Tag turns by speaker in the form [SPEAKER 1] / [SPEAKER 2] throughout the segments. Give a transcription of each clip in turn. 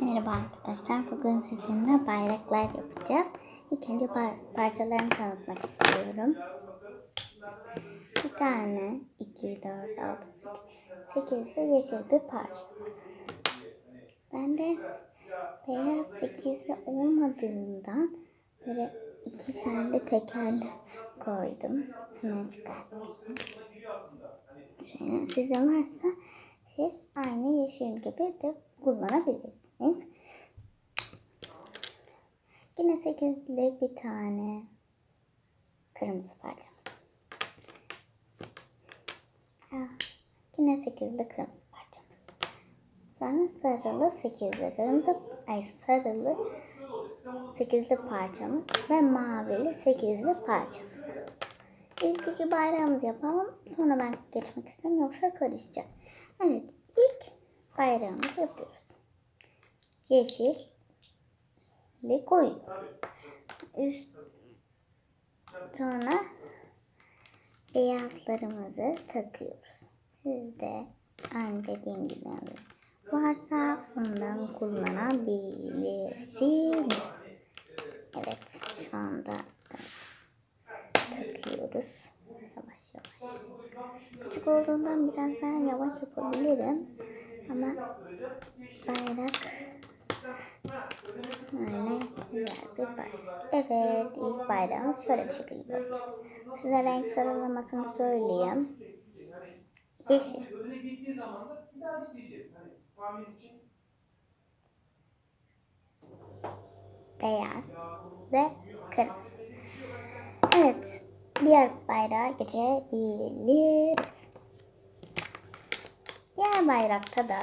[SPEAKER 1] Merhaba arkadaşlar. Bugün sizinle bayraklar yapacağız. İlk önce par- parçalarını tanıtmak istiyorum. Bir tane, iki, dört, altı, sekiz. De yeşil bir parçamız. Ben de beyaz sekizli olmadığından böyle iki tane tekerle koydum. Hemen çıkartayım. Şöyle sizin varsa siz aynı yeşil gibi de kullanabilirsiniz. Yine sekizli bir tane kırmızı parçamız. Ah, Yine sekizli kırmızı parçamız. Sonra sarılı sekizli kırmızı, ay sarılı sekizli parçamız ve mavili sekizli parçamız. İlk iki bayrağımızı yapalım. Sonra ben geçmek istiyorum yoksa karışacak. Evet ilk bayrağımızı yapıyoruz. Yeşil ve koyu. Üst sonra beyazlarımızı takıyoruz. Siz de aynı dediğim gibi. Varsa ondan kullanabilirsiniz. Evet şu anda takıyoruz. Yavaş yavaş. Küçük olduğundan biraz daha yavaş yapabilirim. Ama bayrak böyle güzel bir bayrak. Evet ilk bayrağımız şöyle bir şekilde olacak. Size renk sıralamasını söyleyeyim. Yeşil, beyaz ve kırmızı. Evet diğer bayrağa geçebiliriz. Diğer bayrakta da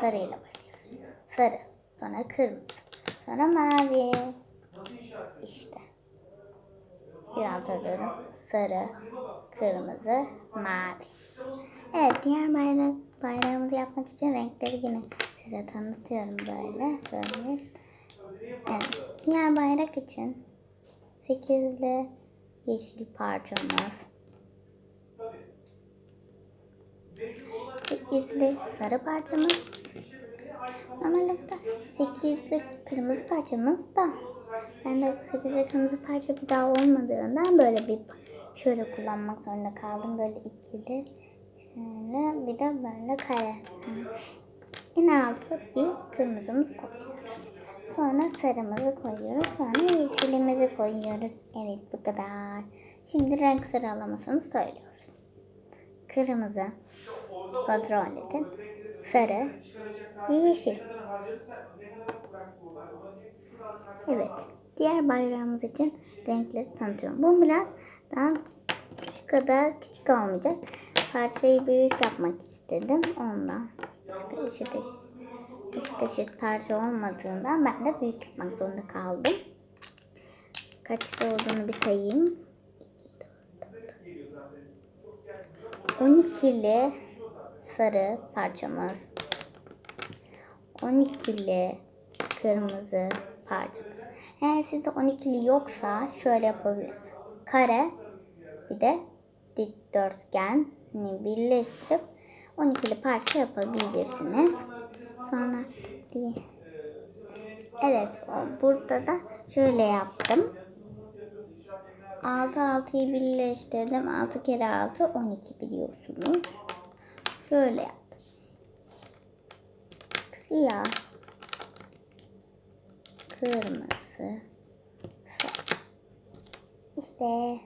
[SPEAKER 1] sarıyla başlıyoruz. Sarı, sonra kırmızı, sonra mavi. İşte. Biraz söylüyorum. Sarı, kırmızı, mavi. Evet, diğer bayrak, bayrağımızı yapmak için renkleri yine size tanıtıyorum böyle. Söyleyeyim. Evet, diğer bayrak için sekizli yeşil parçamız. Sekizli sarı parçamız. Normalde sekizli kırmızı parçamız da ben de sekizli kırmızı parça bir daha olmadığından böyle bir şöyle kullanmak zorunda kaldım. Böyle ikili şöyle bir de böyle kare. En altı bir kırmızımız koyuyoruz. Sonra sarımızı koyuyoruz. Sonra yeşilimizi koyuyoruz. Evet bu kadar. Şimdi renk sıralamasını söylüyoruz. Kırmızı, kontrol edin. Sarı ve yeşil. Evet. Diğer bayrağımız için renkleri tanıtıyorum. Bu biraz daha şu kadar küçük olmayacak. Parçayı büyük yapmak istedim. Ondan. Eşit eşit, eşit, eşit parça olmadığından ben de büyük yapmak zorunda kaldım. Kaçta olduğunu bir sayayım. 12'li sarı parçamız. 12'li kırmızı parçamız. Eğer sizde 12'li yoksa şöyle yapabiliriz. Kare bir de dikdörtgen birleştirip 12'li parça yapabilirsiniz. Sonra diye. Evet burada da şöyle yaptım. 6 6'yı birleştirdim. 6 kere 6 12 biliyorsunuz. Şöyle yaptım. Siyah. Kırmızı. İşte